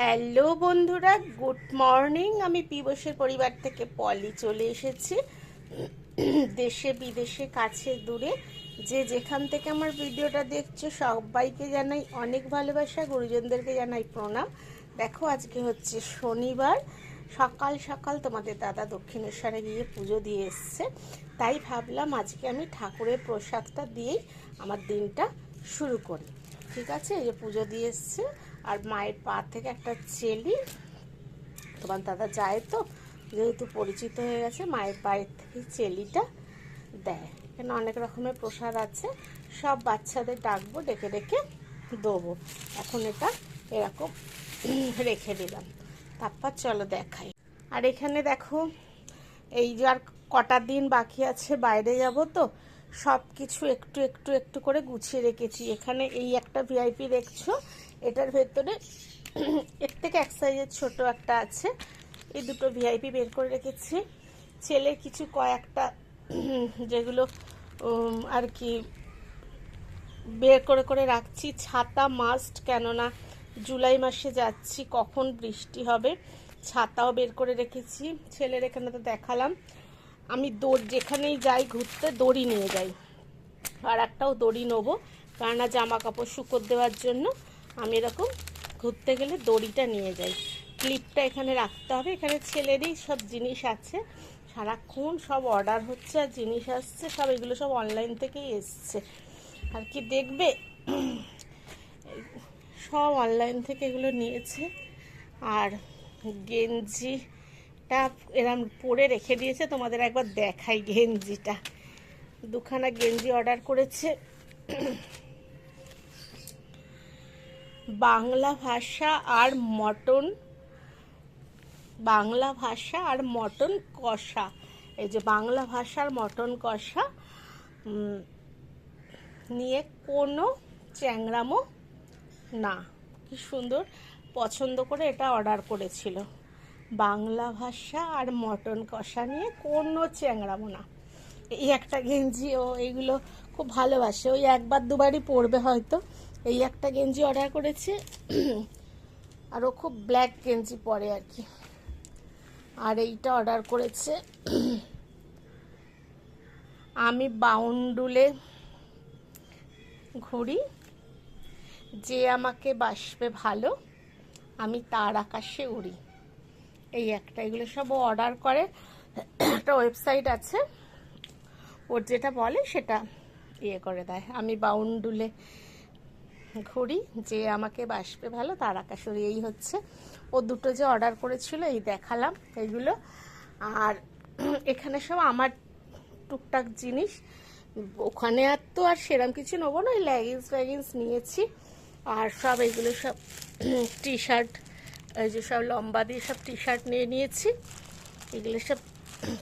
Hello বন্ধুরা, good morning. আমি পিবসের পরিবার থেকে পলি চলে এসেছি। দেশে, বিদেশে, কাছে, দূরে। যে যেখান থেকে আমার ভিডিওটা দেখছ, সবাইকে জানাই অনেক ভালোবাসা, গুরুজনদেরকে জানাই প্রণাম। দেখো, আজকে হচ্ছে শনিবার। সকাল সকাল তোমাদের দাদা দক্ষিণেশ্বরে গিয়ে পুজো দিয়ে এসছে। তাই ভাবলাম আজকে আমি ঠাকুরের প্রসাদটা দিয়েই আমার দিনটা শুরু করি। ঠিক আছে, এই যে পুজো দিয়ে এসছে। আর মায়ের পা থেকে একটা চেলি। তোমার দাদা যায় তো, যেহেতু পরিচিত হয়ে গেছে, মায়ের পায়ের থেকে চেলিটা দেয়। এখানে অনেক রকমের প্রসাদ আছে, সব বাচ্চাদের ডাকবো, ডেকে ডেকে দেবো। এখন এটা এরকম রেখে দিলাম। তারপর চলো দেখাই। আর এখানে দেখো, এই যে আর কটা দিন বাকি আছে, বাইরে যাব তো সব কিছু একটু একটু একটু করে গুছিয়ে রেখেছি। এখানে এই একটা ভিআইপি দেখছ, এটার ভেতরে এর থেকে এক সাইজের ছোট একটা আছে। এই দুটো ভিআইপি বের করে রেখেছি। ছেলের কিছু কয়েকটা যেগুলো আর কি, বের করে করে রাখছি। ছাতা মাস্ট কেননা জুলাই মাসে যাচ্ছি, কখন বৃষ্টি হবে, ছাতাও বের করে রেখেছি। ছেলের এখানে তো দেখালাম। আমি দৌড় যেখানেই যাই ঘুরতে দড়ি নিয়ে যাই। আর একটাও দড়ি নেব, কেননা জামা কাপড় শুকোর দেওয়ার জন্য আমি এরকম ঘুরতে গেলে দড়িটা নিয়ে যাই। ক্লিপটা এখানে রাখতে হবে, এখানে ছেলেরই সব জিনিস আছে। সারাক্ষণ সব অর্ডার হচ্ছে আর জিনিস আসছে, সব এগুলো সব অনলাইন থেকেই এসছে। আর কি দেখবে? সব অনলাইন থেকে এগুলো নিয়েছে। আর গেঞ্জিটা এরম পরে রেখে দিয়েছে, তোমাদের একবার দেখাই গেঞ্জিটা। দুখানা গেঞ্জি অর্ডার করেছে। বাংলা ভাষা আর মটন, বাংলা ভাষা আর মটন কষা। এই যে বাংলা ভাষার মটন কষা নিয়ে কোনো চ্যাংরামো না। কি সুন্দর, পছন্দ করে এটা অর্ডার করেছিল। বাংলা ভাষা আর মটন কষা নিয়ে কোনো চ্যাংরামো না। এই একটা গেঞ্জি ও এইগুলো খুব ভালোবাসে। ওই একবার দুবারই পরবে হয়তো। এই একটা গেঞ্জি অর্ডার করেছে। আর ও খুব ব্ল্যাক গেঞ্জি পরে আর কি। আর এইটা অর্ডার করেছে। আমি বাউন্ডুলে ঘুরি। যে আমাকে বাসবে ভালো, আমি তার আকাশে উড়ি। এই একটা, এগুলো সব অর্ডার করে। একটা ওয়েবসাইট আছে। ওর যেটা বলে সেটা ইয়ে করে দেয়। আমি বাউন্ডুলে ঘুরি, যে আমাকে বাসবে ভালো, তার আকাশে উড়ি এই হচ্ছে। ও দুটো যে অর্ডার করেছিল, এই দেখালাম এইগুলো আর এখানে সব আমার টুকটাক জিনিস। ওখানে আর তো আর সেরম কিছু নেব না, ওই লেগিংস ফ্যাগিংস নিয়েছি। আর সব এগুলো সব টি শার্ট এই যে সব লম্বা দিয়ে সব টি শার্ট নিয়ে নিয়েছি। এগুলো সব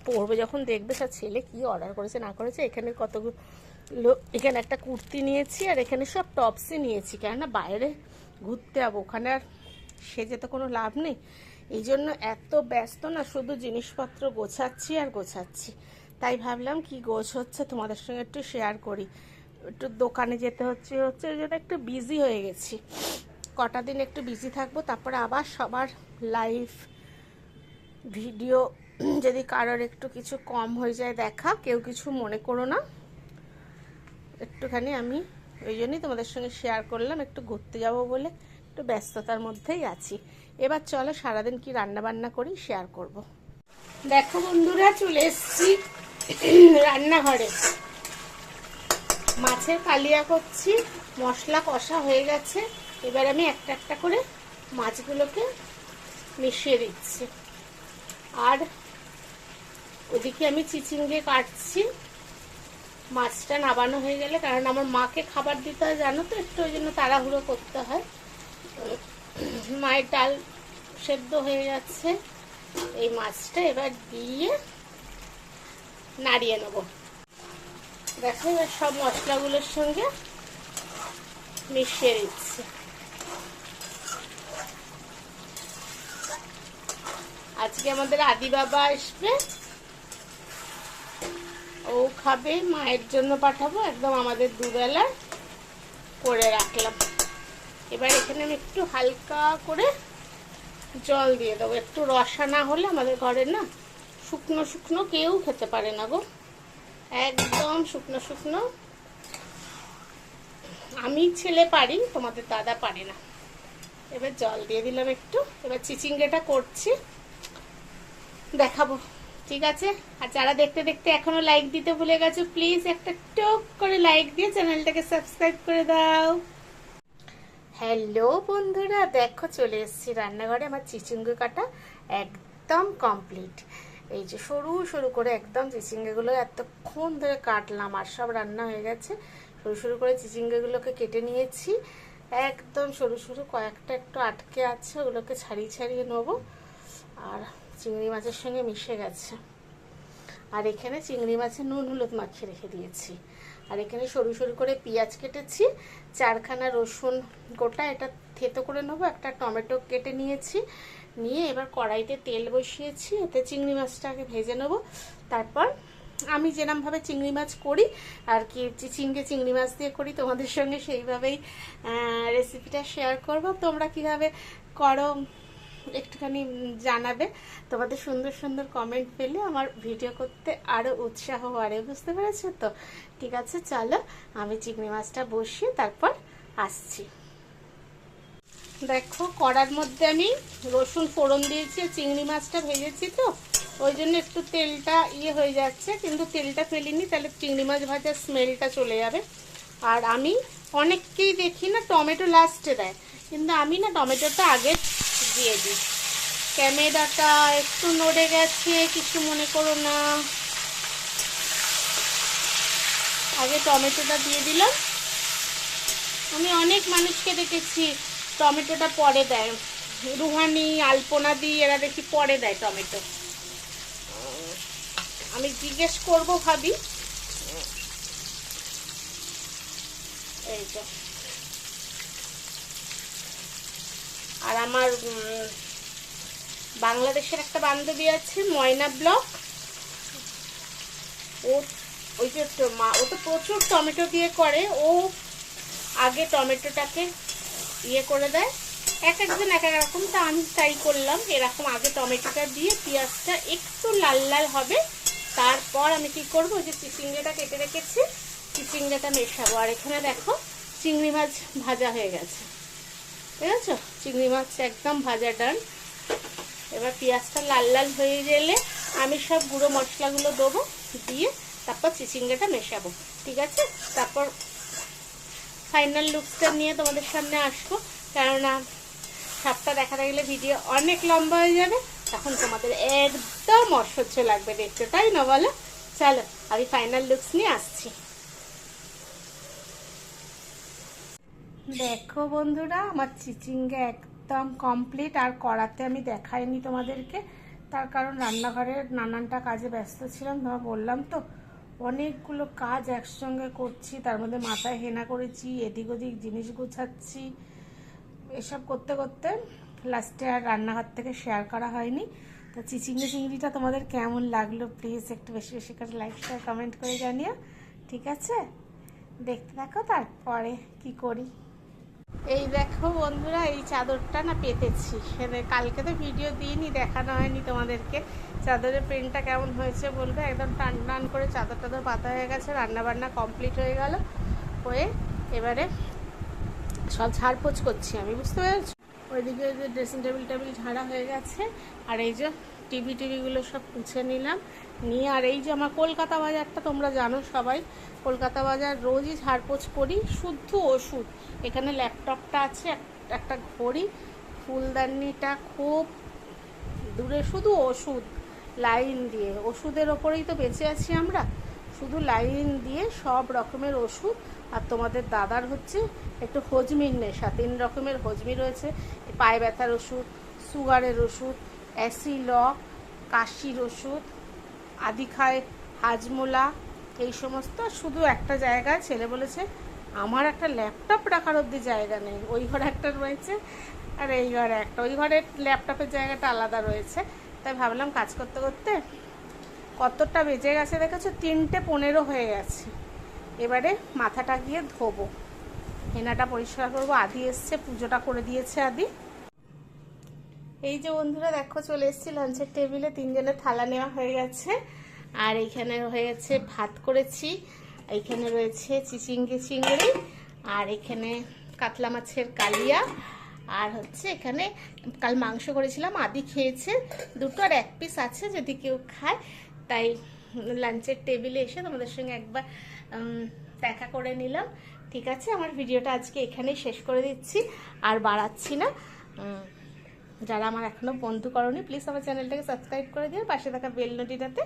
পরবে যখন দেখবে সব ছেলে কি অর্ডার করেছে, না করেছে। এখানে কতগুলো এখানে একটা কুর্তি নিয়েছি আর এখানে সব টপসই নিয়েছি। কেননা বাইরে ঘুরতে যাব, ওখানে আর সেজে তো কোনো লাভ নেই। এই জন্য এত ব্যস্ত না, শুধু জিনিসপত্র গোছাচ্ছি আর গোছাচ্ছি। তাই ভাবলাম কি গোছ হচ্ছে, তোমাদের সঙ্গে একটু শেয়ার করি। একটু দোকানে যেতে হচ্ছে হচ্ছে ওই জন্য একটু বিজি হয়ে গেছি। কটা দিন একটু বিজি থাকব, তারপরে আবার সবার লাইভ ভিডিও যদি কারোর একটু কিছু কম হয়ে যায় দেখা, কেউ কিছু মনে করো না। একটুখানি আমি ওই জন্যই তোমাদের সঙ্গে শেয়ার করলাম, একটু ঘুরতে যাব বলে, একটু ব্যস্ততার মধ্যেই আছি। এবার চলো সারাদিন কি রান্না বান্না করি শেয়ার করব। দেখো বন্ধুরা, চলে এসছি রান্নাঘরে। মাছের কালিয়া করছি, মশলা কষা হয়ে গেছে। এবার আমি একটা একটা করে মাছগুলোকে মিশিয়ে দিচ্ছি। আর ওদিকে আমি চিচিঙ্গে কাটছি। মাছটা নাবানো হয়ে গেলে, কারণ আমার মাকে খাবার দিতে হয়, জানো তো? একটু ওই জন্য তাড়াহুড়ো করতে হয়। মায়ের ডাল সেদ্ধ হয়ে যাচ্ছে এই মাছটা এবার দিয়ে নাড়িয়ে নেব। দেখো, এবার সব মশলাগুলোর সঙ্গে মিশিয়ে দিচ্ছি। আজকে আমাদের আদি বাবা আসবে। ও খাবে, মায়ের জন্য পাঠাবো, একদম আমাদের দুবেলা করে রাখলাম। এবার এখানে আমি একটু হালকা করে জল দিয়ে দেবো। একটু রসা না হলে আমাদের ঘরে না শুকনো শুকনো কেউ খেতে পারে না গো। একদম শুকনো শুকনো। আমি ছেলে পারি, তোমাদের দাদা পারে না। এবার জল দিয়ে দিলাম একটু। এবার চিচিঙ্গেটা করছি। দেখাবো। ঠিক আছে? আর যারা দেখতে দেখতে এখনও লাইক দিতে ভুলে গেছো প্লিজ একটা টক করে লাইক দিয়ে চ্যানেলটাকে সাবস্ক্রাইব করে দাও। হ্যালো বন্ধুরা, দেখো চলে এসেছি রান্নাঘরে, আমার চিচিঙ্গে কাটা একদম কমপ্লিট এই যে সরু সরু করে একদম চিচিঙ্গেগুলো এতক্ষণ ধরে কাটলাম, আর সব রান্না হয়ে গেছে। সরু সরু করে চিচিঙ্গেগুলোকে কেটে নিয়েছি। একদম সরু সরু কয়েকটা একটু আটকে আছে, ওগুলোকে ছাড়িয়ে ছাড়িয়ে নেব। আর চিংড়ি মাছের সঙ্গে মিশে গেছে। আর এখানে চিংড়ি মাছে নুন হলুদ মাখিয়ে রেখে দিয়েছি। আর এখানে সরু সরু করে পেঁয়াজ কেটেছি, চারখানা রসুন গোটা এটা থেতো করে নেব, একটা টমেটো কেটে নিয়েছি। নিয়ে এবার কড়াইতে তেল বসিয়েছি, এতে চিংড়ি মাছটা আগে ভেজে নেব। তারপর আমি যেরমভাবে চিংড়ি মাছ করি, আর কি চিচিঙ্গে চিংড়ি মাছ দিয়ে করি, তোমাদের সঙ্গে সেইভাবেই রেসিপিটা শেয়ার করব। তোমরা কীভাবে করো একটুখানি জানাবে। তোমাদের সুন্দর সুন্দর কমেন্ট পেলে আমার ভিডিও করতে আরও উৎসাহ বাড়ে, বুঝতে পেরেছ তো? ঠিক আছে, চলো আমি চিংড়ি মাছটা বসিয়ে তারপর আসছি। দেখো, কড়ার মধ্যে আমি রসুন ফোড়ন দিয়েছি, চিংড়ি মাছটা ভেজেছি তো, ওই জন্য একটু তেলটা ইয়ে হয়ে যাচ্ছে, কিন্তু তেলটা ফেলিনি, তাহলে চিংড়ি মাছ ভাজার স্মেলটা চলে যাবে। আর আমি অনেককেই দেখি না, টমেটো লাস্টে দেয়, কিন্তু আমি না টমেটোটা আগে দিয়ে দিই। ক্যামেরাটা একটু নড়ে গেছে, কিছু মনে করো না। আগে টমেটোটা দিয়ে দিলাম। আমি অনেক মানুষকে দেখেছি টমেটোটা পরে দেয়। রুহানি, আলপনা দিয়ে এরা দেখি পরে দেয় টমেটো। আমি জিজ্ঞেস করব ভাবি। এই তো। আর আমার বাংলাদেশের একটা বান্ধবী আছে, ময়না ব্লক। ও, ওই যে মা, ও তো প্রচুর টমেটো দিয়ে করে। ও আগে টমেটোটাকে ইয়ে করে দেয়। এক একজন এক এক রকম, তা আমি তাই করলাম। এরকম আগে টমেটোটা দিয়ে পেঁয়াজটা একটু লাল লাল হবে। তারপর আমি কি করব যে চিচিঙ্গেটা কেটে রেখেছি, চিচিঙ্গেটা মেশাবো। আর এখানে দেখো, চিংড়ি মাছ ভাজা হয়ে গেছে। ঠিক আছে? চিংড়ি মাছ একদম ভাজা ডান এবার পেঁয়াজটা লাল লাল হয়ে গেলে আমি সব গুঁড়ো মশলাগুলো দেবো, দিয়ে তারপর চিচিঙ্গাটা মেশাবো, ঠিক আছে? তারপর ফাইনাল লুকসটা নিয়ে তোমাদের সামনে আসব, কেননা সবটা দেখাতে গেলে ভিডিও অনেক লম্বা হয়ে যাবে, তখন তোমাদের একদম অসহ্য লাগবে দেখতে, তাই না বলো? চলো, আমি ফাইনাল লুকস নিয়ে আসছি। দেখো বন্ধুরা, আমার চিচিঙ্গে একদম কমপ্লিট আর করাতে আমি দেখাইনি তোমাদেরকে। তার কারণ রান্নাঘরের নানানটা কাজে ব্যস্ত ছিলাম তোমার বললাম তো। অনেকগুলো কাজ একসঙ্গে করছি, তার মধ্যে মাথায় হেনা করেছি, এদিক ওদিক জিনিস গুছাচ্ছি। এসব করতে করতে লাস্টে আর রান্নাঘর থেকে শেয়ার করা হয়নি। তো চিচিঙ্গে চিংড়িটা তোমাদের কেমন লাগল প্লিজ একটু বেশি বেশি করে লাইক শেয়ার কমেন্ট করে জানিও, ঠিক আছে? দেখতে থাকো তারপরে কি করি? এই দেখো বন্ধুরা, এই চাদরটা না পেতেছি। কালকে তো ভিডিও দিইনি, দেখানো হয়নি তোমাদেরকে। চাদরের প্রিন্টটা কেমন হয়েছে বলবে? একদম টান টান করে চাদর টাদর পাতা হয়ে গেছে রান্না বান্না কমপ্লিট হয়ে গেল। হয়ে এবারে সব ঝাড়পোছ করছি আমি, বুঝতে পেরেছি? ওইদিকে যে ড্রেসিং টেবিল টেবিল ঝাড়া হয়ে গেছে, আর এই যে টিভি টিভিগুলো সব পুছে নিলাম। নিয়ে আর এই যে আমার কলকাতা বাজারটা তোমরা জানো সবাই, কলকাতা বাজার রোজই ঝাড়পোছ করি, শুদ্ধ ওষুধ। এখানে ল্যাপটপটা আছে একটা ঘড়ি, ফুলদানিটা খুব দূরে, শুধু ওষুধ, লাইন দিয়ে। ওষুধের ওপরেই তো বেঁচে আছি আমরা। শুধু লাইন দিয়ে সব রকমের ওষুধ। আর তোমাদের দাদার হচ্ছে একটু হজমির নেশা, তিন রকমের হজমি রয়েছে। পায়ে ব্যথার ওষুধ, সুগারের ওষুধ অ্যাসিলক কাশির ওষুধ আদি খায় হাজমোলা, এই সমস্ত শুধু একটা জায়গায়। ছেলে বলেছে, আমার একটা ল্যাপটপ রাখার অব্দি জায়গা নেই। ওই ঘরে একটা রয়েছে আর এই ঘরে একটা। ওই ঘরে ল্যাপটপের জায়গাটা আলাদা রয়েছে। তাই ভাবলাম কাজ করতে করতে কতটা বেজে গেছে দেখেছ? তিনটে পনেরো হয়ে গেছে। এবারে মাথাটা গিয়ে ধোবো। হেনাটা পরিষ্কার করব। আদি এসছে, পুজোটা করে দিয়েছে আদি। এই যে বন্ধুরা, দেখো চলে এসেছি লাঞ্চের টেবিলে তিনজনের থালা নেওয়া হয়ে গেছে। আর এইখানে হয়ে গেছে ভাত করেছি। এখানে রয়েছে চিচিঙ্গি চিংড়ি আর এখানে কাতলা মাছের কালিয়া। আর হচ্ছে এখানে কাল মাংস করেছিলাম, আদি খেয়েছে। দুটো আর এক পিস আছে, যদি কেউ খায়। তাই লাঞ্চের টেবিলে এসে তোমাদের সঙ্গে একবার দেখা করে নিলাম। ঠিক আছে, আমার ভিডিওটা আজকে এখানেই শেষ করে দিচ্ছি। আর বাড়াচ্ছি না। যারা আমার এখনও বন্ধু করনি প্লিজ আমার চ্যানেলটাকে সাবস্ক্রাইব করে দিও, পাশে থাকা বেল নোটিটাতে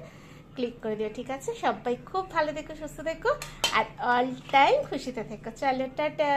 ক্লিক করে দিও, ঠিক আছে? সবাই খুব ভালো দেখো সুস্থ দেখো আর অল টাইম খুশিতে থেকো। চলো, টাটা!